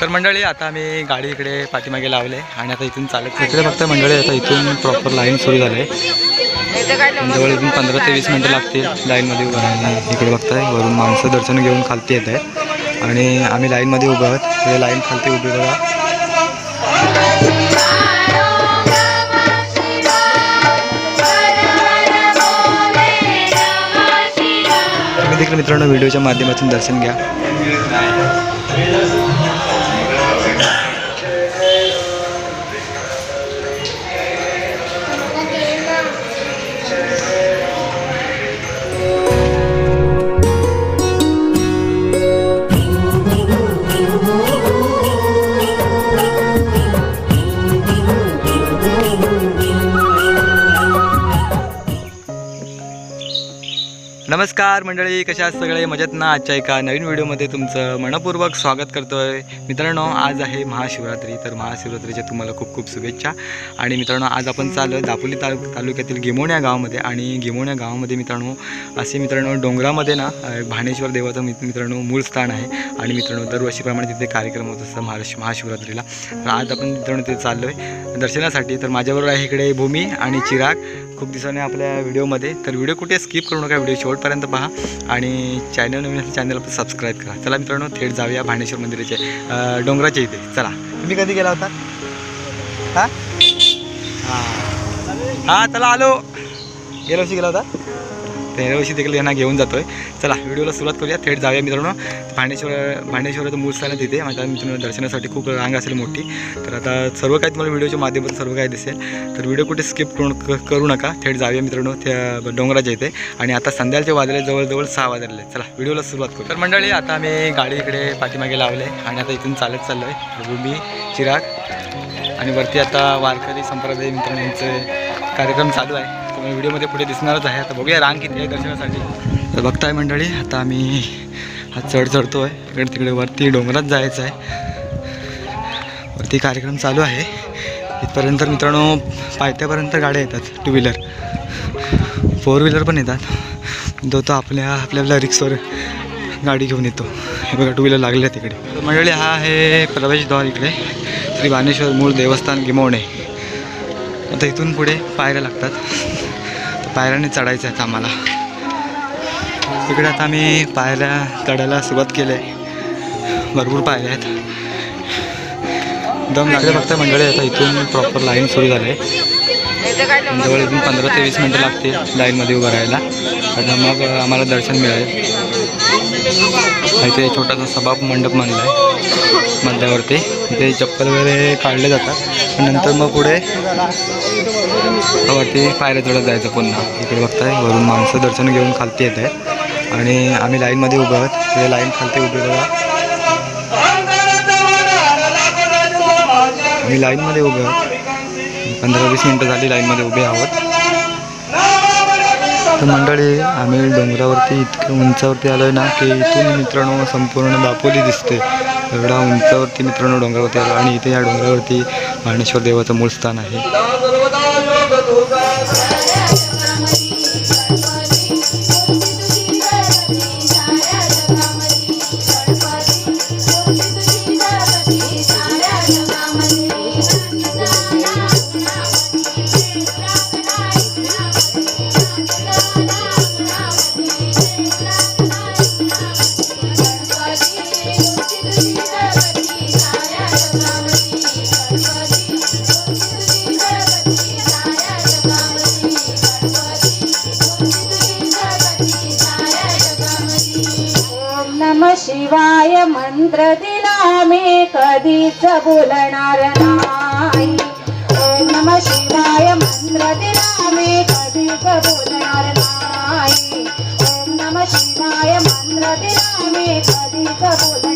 तर मंडळी आता आम्ही गाडी इकडे पाठीमागे लावले आणि आता इथून चालत इकडे फक्त मंडळी आता इथून प्रॉपर लाईन सुरू झाले जवळ इथून पंधरा ते वीस मिनटं लागतील लाईनमध्ये उभं राहायला. इकडे बघताय वरून माणसं दर्शन घेऊन खालती येत आहे आणि आम्ही लाईनमध्ये उभं आहोत. इकडे लाईन खालती उभी बघा. तुम्ही देखील मित्रांनो व्हिडिओच्या माध्यमातून दर्शन घ्या. नमस्कार मंडळी कशा सगळे? मजेत ना आजच्या एका नवीन व्हिडिओमध्ये तुमचं मनपूर्वक स्वागत करतोय. मित्रांनो आज आहे महाशिवरात्री तर महाशिवरात्रीच्या तुम्हाला खूप खूप शुभेच्छा. आणि मित्रांनो आज आपण चाललो दापोली तालु तालुक्यातील गिमोण्या गावामध्ये आणि गिमोण्या गावामध्ये मित्रांनो असे मित्रांनो डोंगरामध्ये ना भाणेश्वर देवाचं मित्रांनो मूळ स्थान आहे. आणि मित्रांनो दरवर्षीप्रमाणे तिथे कार्यक्रम होत असतात महाराष्ट्र महाशिवरात्रीला. तर आज आपण मित्रांनो तिथे चाललो आहे दर्शनासाठी. तर माझ्याबरोबर आहे इकडे भूमी आणि चिराग. खूप दिवसाने आपल्या व्हिडिओमध्ये. तर व्हिडिओ कुठे स्किप करू नका व्हिडिओ शेवटपर्यंत पहा आणि चॅनल नवीन असेल चॅनल आपलं सबस्क्राईब करा. चला मित्रांनो थेट जाऊया भाणेश्वर मंदिराचे डोंगराच्या इथे. चला. तुम्ही कधी गेला होता? हां? हां. हां चला आलो. गेल्या वर्षी गेला होता? तर देखील यांना घेऊन जातोय. चला व्हिडिओला सुरुवात करूया. थेट जाऊया मित्रांनो. भांडेश्वर भांडेश्वराचं मूळ स्थान आहे तिथे. माझ्या मित्रांनो दर्शनासाठी खूप रांग असेल मोठी. तर आता सर्व काही तुम्हाला व्हिडिओच्या माध्यमातून सर्व काही दिसेल. तर व्हिडिओ कुठे स्किप करू क- करू नका. थेट जाऊया मित्रांनो. त्या डोंगराच्या इथे. आणि आता संध्याकाळचे वाजले जवळजवळ सहा वाजले. चला व्हिडिओला सुरुवात करू तर मंडळी आता आम्ही गाडी इकडे पाठीमागे लावले. आणि आता इथून चालत चाललो आहे रुबी चिराग. आणि वरती आता वारकरी संप्रदाय मित्रांचे कार्यक्रम चालू आहे. व्हिडिओमध्ये पुढे दिसणारच आहे. आता बघूया रांग किती आहे दर्शनासाठी. तर बघताय मंडळी आता आम्ही हा चढ चढतो आहे इकडे तिकडे वरती डोंगरात जायचं आहे. वरती कार्यक्रम चालू आहे. इथपर्यंत मित्रांनो पायथ्यापर्यंत गाड्या येतात टू व्हीलर फोर व्हीलर पण येतात. तो तो आपल्या आपल्या आपल्या रिक्सवर गाडी घेऊन येतो. हे बघा टू व्हीलर लागले तिकडे तर मंडळी हा आहे प्रवेशद्वार इकडे. श्री बाणेश्वर मूळ देवस्थान गिमवणे आता इथून पुढे पायऱ्या लागतात. पायऱ्याने चढायचं आहे आम्हाला इकडे आता आम्ही पायऱ्या चढायला सुरुवात केली आहे. भरपूर पायऱ्या आहेत. दम लागले फक्त मंडळी आता इथून प्रॉपर लाईन सुरू झाली आहे. जवळ इथून पंधरा ते वीस मिनटं लागतील लाईनमध्ये उभं राहायला. आणि मग आम्हाला दर्शन मिळेल. इथे छोटासा सभा मंडप मानला आहे. मध्यावरती इथे चप्पल वगैरे काढले जातात. नंतर मग पुढे वरती पायऱ्या चढत जायचं पुन्हा. इकडे बघताय वरून माणसं दर्शन घेऊन खालती येत आहे आणि आम्ही लाईनमध्ये उभं आहोत. तिथे लाईन खालती उभे बघा. आम्ही लाईनमध्ये उभे आहोत. पंधरा वीस मिनटं झाली लाईनमध्ये उभे आहोत. तर मंडळी आम्ही डोंगरावरती इतक्या उंचावरती आलो आहे ना की इथून मित्रांनो संपूर्ण दापोली दिसते एवढा उंचावरती मित्रांनो डोंगरावरती आलो आणि इथे या डोंगरावरती महाणेश्वर देवाचं मूळ स्थान आहे. शिवाय मंत्र दिला मी कधीच बोलणार नाही. ओम नम शिवाय मंत्र दिला मी कधीच बोलणार नाही. ओम नम शिवाय मंत्र दिला मी कधीच बोलणार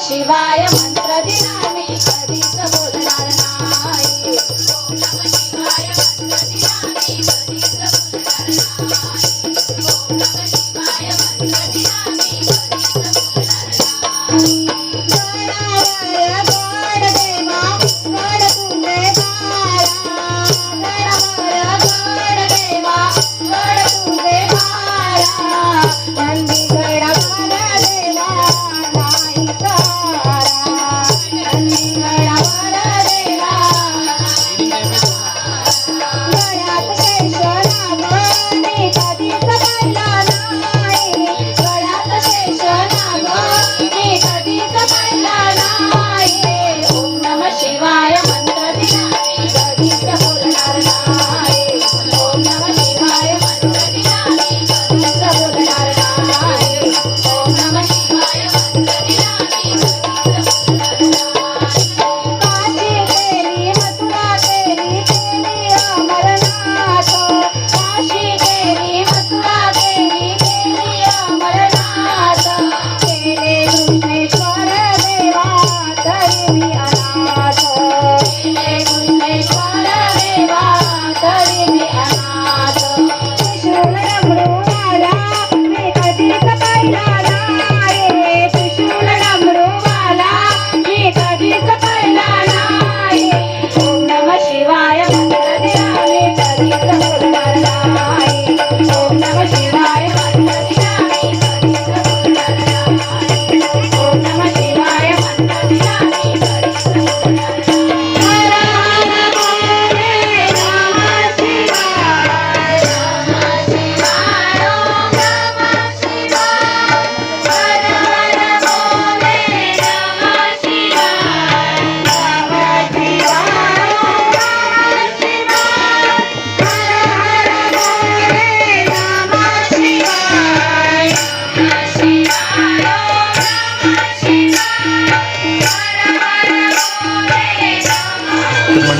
शिवाय मंत्र दिला मी कधीच बोलणार नाही. ओम नमः शिवाय मंत्र दिला मी कधीच बोलणार नाही. ओम नमः शिवाय मंत्र दिला मी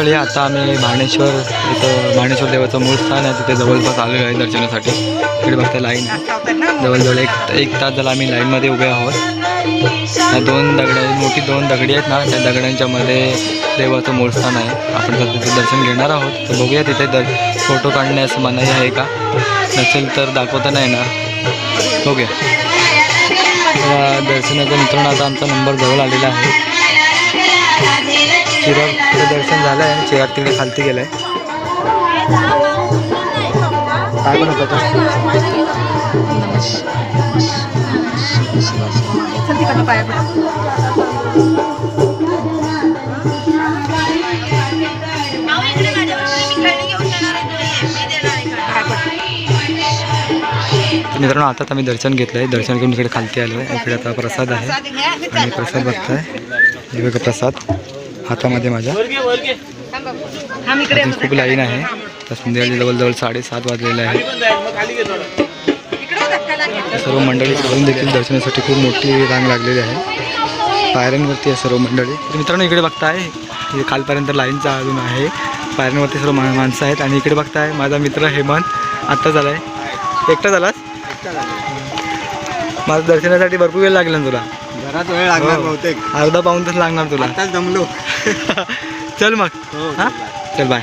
मंडळी आता आम्ही भाणेश्वर इथं भाणेश्वर देवाचं मूळ स्थान आहे. तिथे जवळपास आलेलो आहे दर्शनासाठी. इकडे बघता लाईन जवळजवळ एक एक तास झाला आम्ही लाईनमध्ये उभे आहोत. या दोन दगड मोठी दोन दगडी आहेत ना त्या दगडांच्या मध्ये देवाचं मूळ स्थान आहे. आपण तर तिथे दर्शन घेणार आहोत. तर बघूया तिथे दर फोटो काढण्यास मनाई आहे का? नसेल तर दाखवता नाही येणार. बघूया. या दर्शनाचा मित्रांनो आता आमचा नंबर जवळ आलेला आहे. चिराग दर्शन झालं आहे चिराग तिकडे खालती गेलाय. काय पण होतं? मित्रांनो आता आम्ही दर्शन घेतलं आहे दर्शन घेऊन इकडे खालती आलो आहे इकडे आता प्रसाद आहे. आणि प्रसाद बघताय. हे बघा प्रसाद. हातामध्ये माझ्या. अजून खूप लाईन आहे. तर संध्याकाळी जवळजवळ साडेसात वाजलेले आहे सर्व मंडळी घरून देखील दर्शनासाठी खूप मोठी रांग लागलेली आहे. पायऱ्यांवरती आहे सर्व मंडळी. तर मित्रांनो इकडे बघताय हे खालपर्यंत लाईनचा अजून आहे. पायऱ्यांवरती सर्व मा माणसं आहेत आणि इकडे बघताय माझा मित्र हेमंत आत्ता झालाय. एकटा झालास? माझं दर्शनासाठी भरपूर वेळ लागला ना तुला. घरात वेळ लागणार हो. बहुतेक. अर्धा पाऊन तास लागणार तुला. जमलो चल मग. हो, हां? चल बाय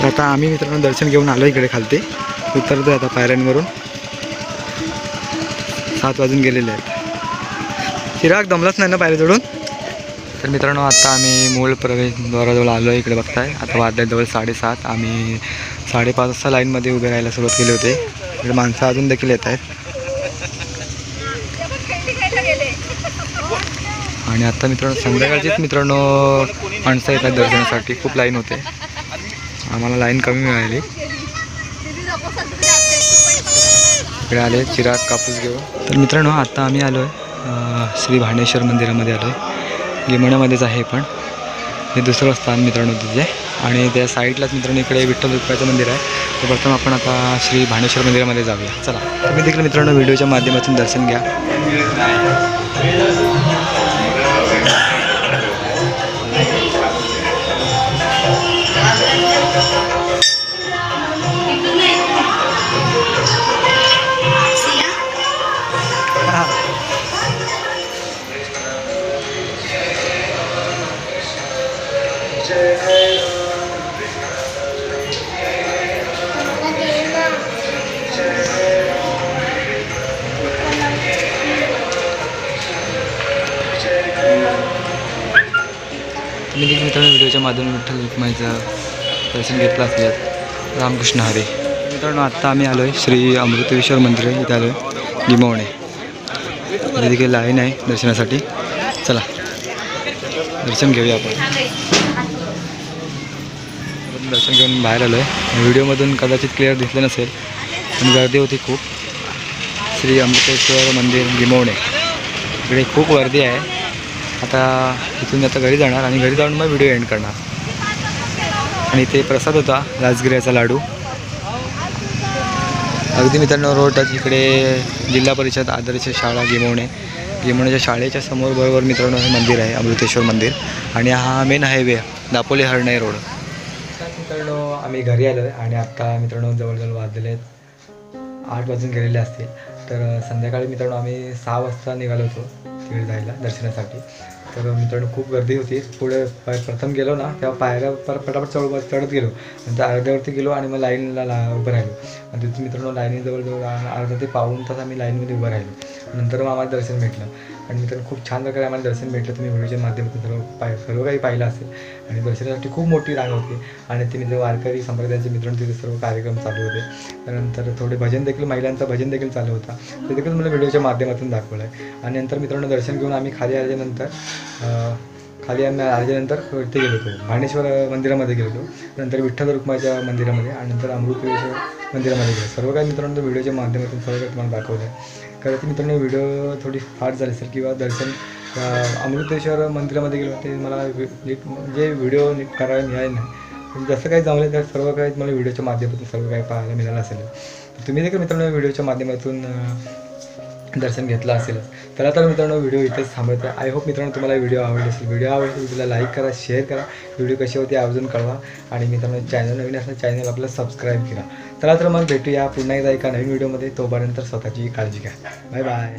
तर आता आम्ही मित्रांनो दर्शन घेऊन आलो इकडे खालती. उतरतोय आता पायऱ्यांवरून. सात वाजून गेलेले आहेत. चिराग दमलाच नाही ना पायऱ्या चढून? तर मित्रांनो आता आम्ही मूळ प्रवेशद्वाराजवळ आलो आहे इकडे बघताय. आता वाजल्याजवळ साडेसात. आम्ही साडेपाच वाजता लाईनमध्ये उभे राहायला सुरुवात केली होती. इकडे माणसं अजून देखील येत आहेत. आणि आता मित्रांनो संध्याकाळचीच मित्रांनो माणसं येतात दर्शनासाठी. खूप लाईन होते. आम्हाला लाईन कमी मिळाली. इकडे आले चिराग कापूस घेऊन. तर मित्रांनो आता आम्ही आलो आहे श्री भाणेश्वर मंदिरामध्ये आलो आहे गिमण्यामध्येच आहे पण. हे दुसरं स्थान मित्रांनो तिथे. आणि त्या साईडलाच मित्रांनो इकडे विठ्ठल रुपयाचं मंदिर आहे. तर प्रथम आपण आता श्री भाणेश्वर मंदिरामध्ये जाऊया. चला. तुम्ही देखील मित्रांनो व्हिडिओच्या माध्यमातून दर्शन घ्या. मित्रांनो विठ्ठल रुक्माईचं दर्शन घेतलं असल्यास रामकृष्ण हरे. मित्रांनो आत्ता आम्ही आलो आहे श्री अमृतेश्वर मंदिर इथे आलो आहे लिंबवणे इथे देखील लाईन आहे दर्शनासाठी. चला दर्शन घेऊया आपण. दर्शन घेऊन बाहेर आलो आहे व्हिडिओमधून कदाचित क्लिअर दिसलं नसेल पण गर्दी होती खूप. श्री अमृतेश्वर मंदिर लिंबवणे इकडे खूप गर्दी आहे. आता इथून आता घरी जाणार आणि घरी जाऊन मग व्हिडिओ एंड करणार. आणि इथे प्रसाद होता राजगिऱ्याचा लाडू. अगदी मित्रांनो रोड टच इकडे जिल्हा परिषद आदर्श शाळा गिमवणे. गिमवण्याच्या शाळेच्या समोर बरोबर मित्रांनो हे मंदिर आहे अमृतेश्वर मंदिर. आणि हा main highway Dapoli Harne road. मित्रांनो आम्ही घरी आलो आहे आणि आत्ता मित्रांनो जवळजवळ वाजलेले आहेत आठ वाजून गेलेले असतील. तर संध्याकाळी मित्रांनो आम्ही सहा वाजता निघालो होतो. तिकडे जायला दर्शनासाठी. तर मित्रांनो खूप गर्दी होती. पुढे प- प्रथम गेलो ना तेव्हा पायऱ्या पर पटापट चढ चढत गेलो. नंतर अर्ध्यावरती गेलो आणि मग लाईनला ला उभं राहिलो. आणि तिथून मित्रांनो लाईनी जवळजवळ अर्धा ते पाऊण तास आम्ही लाईनमध्ये उभं राहिलो. नंतर मग आम्हाला दर्शन भेटलं. आणि मित्रांनो खूप छान प्रकारे आम्हाला दर्शन भेटलं. तुम्ही व्हिडिओच्या माध्यमातून सर्व पाय सर्व काही पाहिलं असेल. आणि दर्शनासाठी खूप मोठी रांग होती. आणि ते मित्र वारकरी संप्रदायाचे मित्रांनो तिथे सर्व कार्यक्रम चालू होते. त्यानंतर थोडे भजन देखील महिलांचं भजन देखील चालू होता. ते देखील मला व्हिडिओच्या माध्यमातून दाखवलं आहे आणि नंतर मित्रांनो दर्शन घेऊन आम्ही खाली आल्यानंतर खाली आम्ही आल्यानंतर ते गेलो होतो. भाणेश्वर मंदिरामध्ये गेलो होतो. नंतर विठ्ठल रुक्माच्या मंदिरामध्ये आणि नंतर अमृतेश्वर मंदिरामध्ये गेलो. सर्व काही मित्रांनो व्हिडिओच्या माध्यमातून सर्व काही तुम्हाला दाखवलं आहे खरं तर मित्रांनो व्हिडिओ थोडी फास्ट झाली असेल किंवा दर्शन अमृतेश्वर मंदिरामध्ये गेलो ते मला नीट म्हणजे व्हिडिओ नीट करायला मिळाले नाही. जसं काही जमलं तर सर्व काही मला व्हिडिओच्या माध्यमातून सर्व काही पाहायला मिळालं असेल. तुम्ही देखील मित्रांनो व्हिडिओच्या माध्यमातून दर्शन घेतलं असेल तर आता मित्रांनो व्हिडिओ इथेच थांबवतो आय होप मित्रांनो तुम्हाला व्हिडिओ आवडला असेल. व्हिडिओ आवडला असेल तुला लाईक करा शेअर करा. व्हिडिओ कशी होती आवर्जून कळवा. आणि मित्रांनो चॅनल नवीन असलं चॅनल आपलं सबस्क्राईब करा. चला तर मग भेटूया पुन्हा एकदा एका नवीन व्हिडिओमध्ये. तोपर्यंत स्वतःची काळजी घ्या. Bye bye